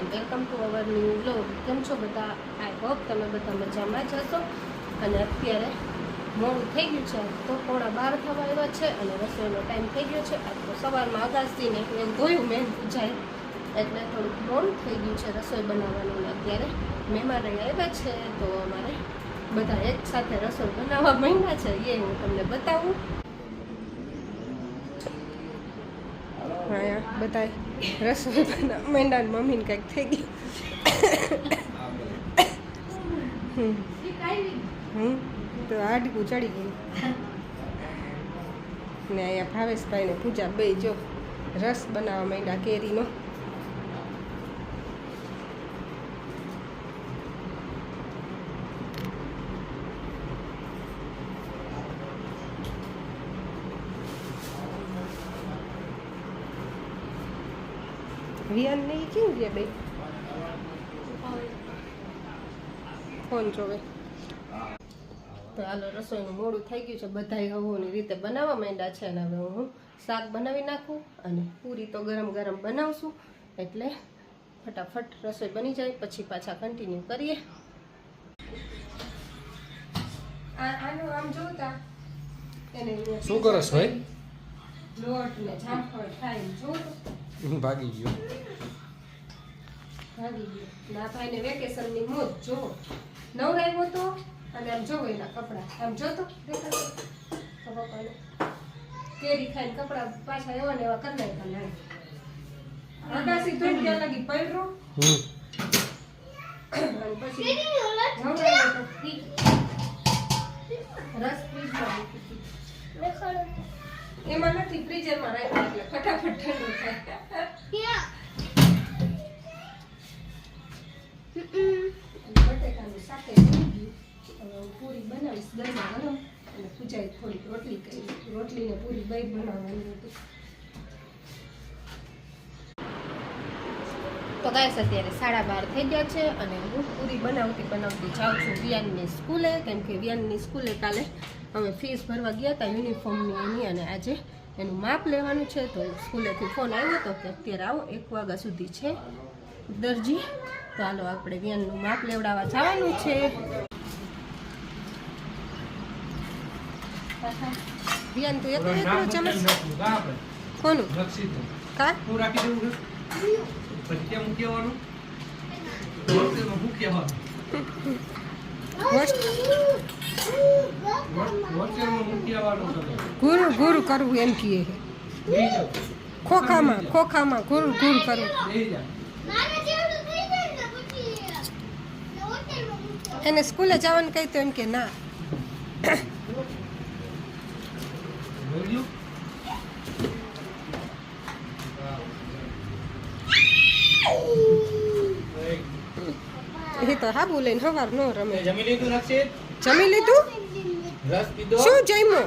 And welcome to our new blog કેમ છો બધા? આઈ હોપ તમે બધા મજામાં જ હશો. અને અત્યારે મોડું થઈ ગયું છે. તો પોણા બાર થવા આવ્યા છે અને રસોઈનો ટાઈમ થઈ ગયો છે. આજ તો સવારમાં અગાસીને એવું ધોયું મેં જાય એટલે થોડુંક મોડું થઈ ગયું છે રસોઈ બનાવવાનું. અત્યારે મહેમાન આવ્યા છે. તો અમારે બધા એક સાથે રસોઈ બનાવવા માંડ્યા છે. એ હું તમને બતાવું. હા બધા રસોઈ બનાવવા માંડ્યા ને મમ્મીને કંઈક થઈ ગયું હમ. હમ તો હાડકું ચડી ગયું ને અહીંયા ભાવેશભાઈને પૂજા બે જો રસ બનાવવા માંડ્યા કેરીનો વિયાન નહીં કેવું કેમ ગયા બે? ફોન જોવે. તો હાલો રસોઈનું મોડું થઈ ગયું છે બધાય હવોની રીતે બનાવવા માંડ્યા છે અને હવે હું શાક બનાવી નાખું અને પૂરી તો ગરમ ગરમ બનાવશું. એટલે ફટાફટ રસોઈ બની જાય પછી પાછા કન્ટિન્યુ કરીએ. આનું આમ જોતા એને શું કરસ ભાઈ? લોટ ને જામફળ ખાઈને જોતું. હું ભાગી ગયો. ભાગી ગયો. ના ભાઈને વેકેશનની મોજ જો. નવરાવ્યો તો અને આમ જોવો એના કપડાં. આમ જોતો તો પપ્પાને કેરી ખાઈને કપડાં પાછા એવા ને એવા કરી નાખ્યા નાય આકાશી તો ત્યાં લગી અને પછી રસ દીધી. એમાં નથી ફ્રીઝરમાં રાખ્યા એટલે ફટાફટ ઠંડુ થાય. બટેકાનું શાકે પૂરી બનાવીશ ગરમા ગરમ અને પૂજાએ થોડીક રોટલી કરી. રોટલી ને પૂરી બે બનાવવાની હતી. તો ગાઈસ અત્યારે સાડા બાર થઈ ગયા છે અને હું પૂરી બનાવતી બનાવતી જાઉં છું વિયાનની સ્કૂલે. કેમ કે વિયાનની સ્કૂલે કાલે અમે ફીસ ભરવા ગયા હતા યુનિફોર્મની એની અને આજે એનું માપ લેવાનું છે. તો સ્કૂલેથી ફોન આવ્યો હતો કે અત્યારે આવો એક વાગ્યા સુધી છે દરજી. તો હાલો આપણે વિયાનનું માપ લેવડાવવા જવાનું છે. વિયાન તો એકલો ચમચ કોનું? કા? ગુરુ ગુરુ કરવું એમ કહીએ ખોખામાં ખોખામાં ગુરુ ગુરુ કરવું. એને સ્કૂલે જવાનું કહી તો એમ કે ના. એ તો હાબુ લઈને સવાર નો રમે. જમી લીધું રક્ષિત? જમી લીધું? રસ પીધો? શું જમ્યો?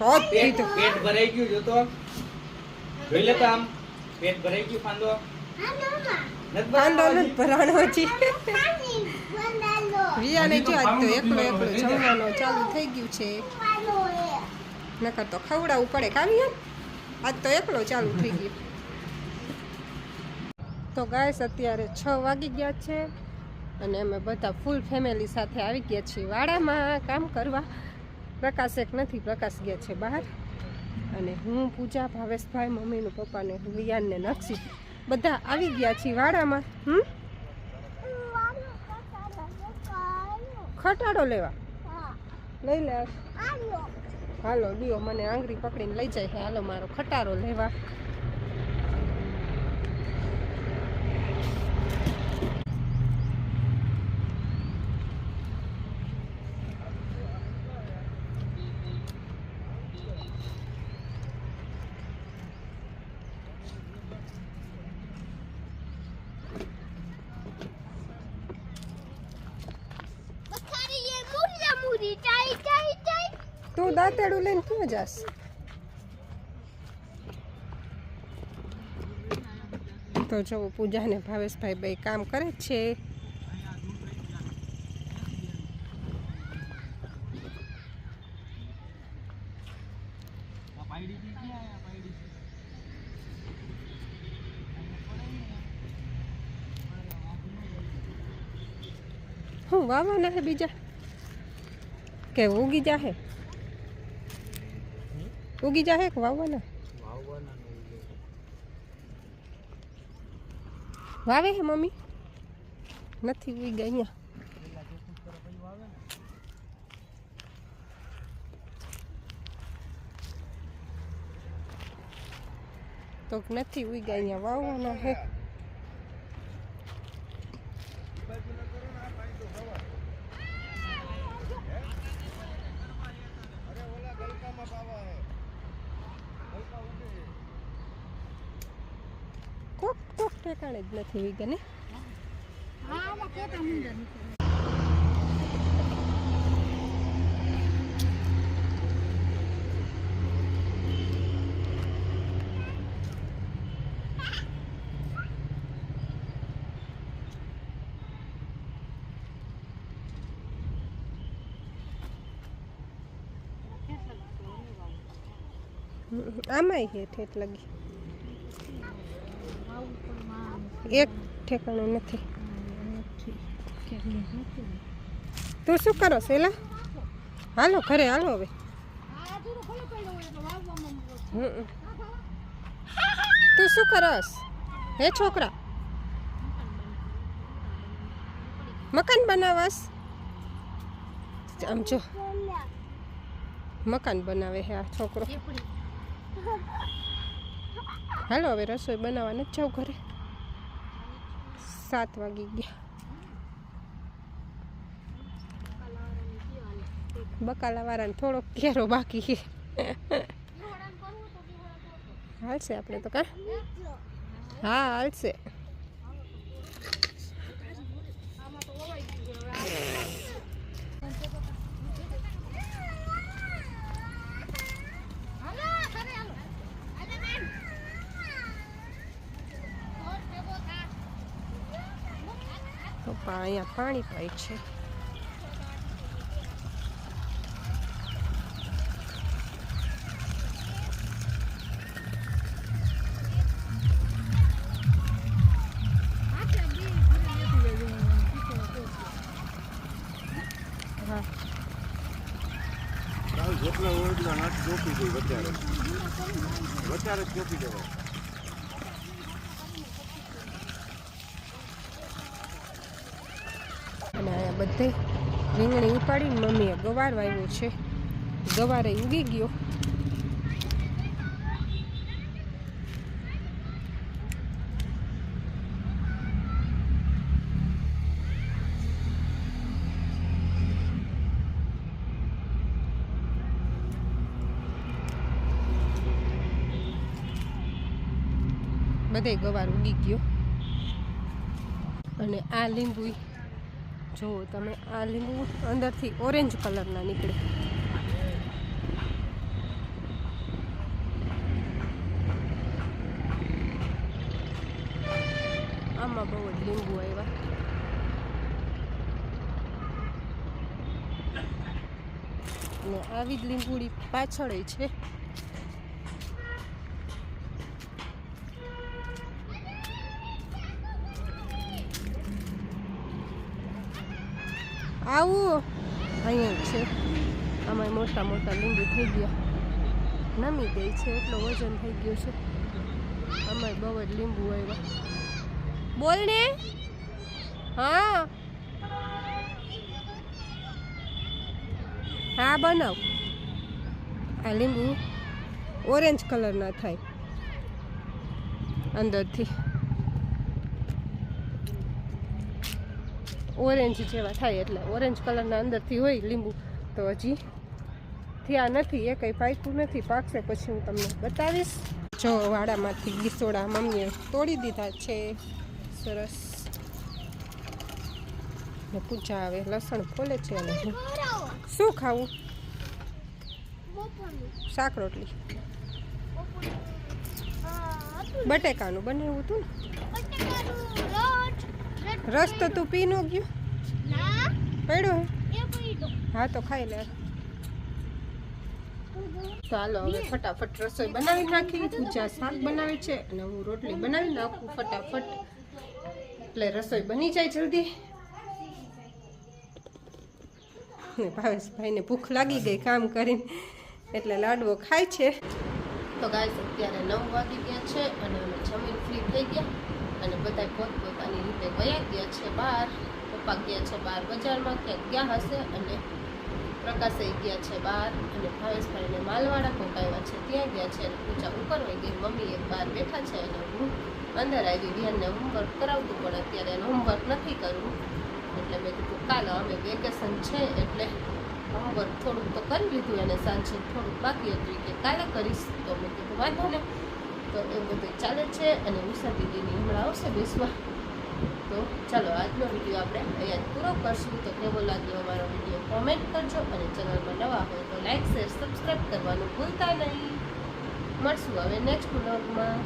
હોત પેટ પેટ ભરાઈ ગયું જો તો જોઈ લેતા આમ. પેટ ભરાઈ ગયું ફાંદો. નથી કાંદો ભરાણો રિયાને જો આજ તો એકલો એકલો જમવાનો ચાલુ થઈ ગયું છે. નકર તો ખવડાવવું પડે. કાવી આજ તો એકલો ચાલુ થઈ ગયું. તો ગાઈસ અત્યારે છ વાગી ગયા છે અને અમે બધા ફૂલ ફેમિલી સાથે આવી ગયા છીએ વાડામાં કામ કરવા. પ્રકાશ એક નથી, પ્રકાશ ગયા છે બહાર. અને હું પૂજા, ભાવેશભાઈ, મમ્મીનું, પપ્પાને વિયાનને નક્ષી બધા આવી ગયા છીએ વાડામાં. હમ? ખટાડો લેવા. લઈ લે. હાલો ડીઓ મને આંગળી પકડીને લઈ જાય હાલો, મારો ખટારો લેવા. દાંતેડું લઈને ક્યાં જાસ તો જો પૂજા ને ભાવેશભાઈ ભાઈ કામ કરે છે. હું વાવાના હે બીજા? કે ઉગી જાહે? ઉગી જાહે કે વાવવાના. વાવે હે મમ્મી? નથી ઉગી ગઈ અહીંયા. તો નથી ઉગી ગયા અહીંયા. વાવવાના હે. કોક ઠેકાણે જ નથી વિગને આમાં હેઠ હેઠ લગી. એક ઠેકાણું નથી. તું શું કરો સેલા હાલો, ઘરે હાલો હવે. તું શું કરસ? હે છોકરા? મકાન બનાવસ? આમ મકાન બનાવે હે આ છોકરો. હાલો, હવે રસોઈ બનાવવા નથી જાવ ઘરે. સાત વાગી ગયા. બકાલા વાળાને થોડોક ઘેરો બાકી છે. હાલશે આપણે તો કા? હા હાલશે. પપ્પા અહીંયા પાણી પાય છે. હા. જેટલા એટલા નાચ ચોપી દઈ વધારે. વધારે જ ચોપી દેવાય બધે રીંગણી ઉપાડીને મમ્મીએ ગવાર વાવ્યો છે. ગવારે ઉગી ગયો. બધે ગવાર ઉગી ગયો. અને આ લીંબુ જુઓ તમે આ લીંબુ અંદરથી ઓરેન્જ કલરના નીકળે. આમાં બહુ જ લીંબુ આવ્યા. અને આવી જ લીંબુડી પાછળ છે. મોટા મોટા લીંબુ થઈ ગયા. નમી ગઈ છે, એટલો વજન થઈ ગયો છે. અમારે બહુ જ લીંબુ આવ્યા. બોલ ને. હા. હા, બનાવ. આ લીંબુ ઓરેન્જ કલરના થાય. અંદરથી. ઓરેન્જ જેવા થાય, એટલે ઓરેન્જ કલરના અંદરથી હોય લીંબુ. તો હજી થયા નથી એ કંઈ પાક્યું નથી. પાકશે પછી હું તમને બતાવીશ. જો વાડામાંથી ગીસોડા મમ્મીએ તોડી દીધા છે. સરસ. ને પૂજા આવે લસણ ખોલે છે અને શું ખાવું? શાક રોટલી. બટેકાનું બનાવ્યું હતું ને? રસ તો તું પી નો ગયો? પડ્યો? હા તો ખાઈ લે. ચાલો, હવે ફટાફટ રસોઈ બનાવી નાખી. પૂજા શાક બનાવે છે અને હું રોટલી બનાવી નાખું ફટાફટ. એટલે રસોઈ બની જાય જલ્દી. ભાવેશભાઈને ભૂખ લાગી ગઈ કામ કરીને, એટલે લાડવો ખાય છે. તો ગાય અત્યારે નવ વાગી ગયા છે અને અમે જમીન ફ્રી થઈ ગયા અને બધા પોતપોતાની રીતે ગયા ગયા છે બહાર. પપ્પા ગયા છે બહાર બજારમાં, ક્યાંક ગયા હશે અને પ્રકાશે ગયા છે બહાર અને ભાવેશભાઈને માલવાડા કોક આવ્યા છે. ત્યાં ગયા છે અને પૂજા ઉપર વહી ગઈ. મમ્મી એક બહાર બેઠા છે અને હું અંદર આવી ધ્યાનને હોમવર્ક કરાવતું પણ અત્યારે એનું હોમવર્ક નથી કરવું એટલે મેં કીધું, કાલે અમે વેકેશન છે એટલે હોમવર્ક થોડુંક તો કરી લીધું અને સાંજે થોડુંક બાકી હતું કે કાલે કરીશ. તો મેં કીધું, વાંધો ને તો એ બધું ચાલે છે અને ઉષા દીદીની હમણાં આવશે બેસવા. તો ચાલો, આજનો વીડિયો આપણે અહીંયા પૂરો કરશું. તો કેવો લાગ્યો અમારો વીડિયો કોમેન્ટ કરજો અને ચેનલમાં નવા હોય તો લાઈક શેર સબસ્ક્રાઈબ કરવાનું ભૂલતા નહીં. મળશું હવે નેક્સ્ટ બ્લોગમાં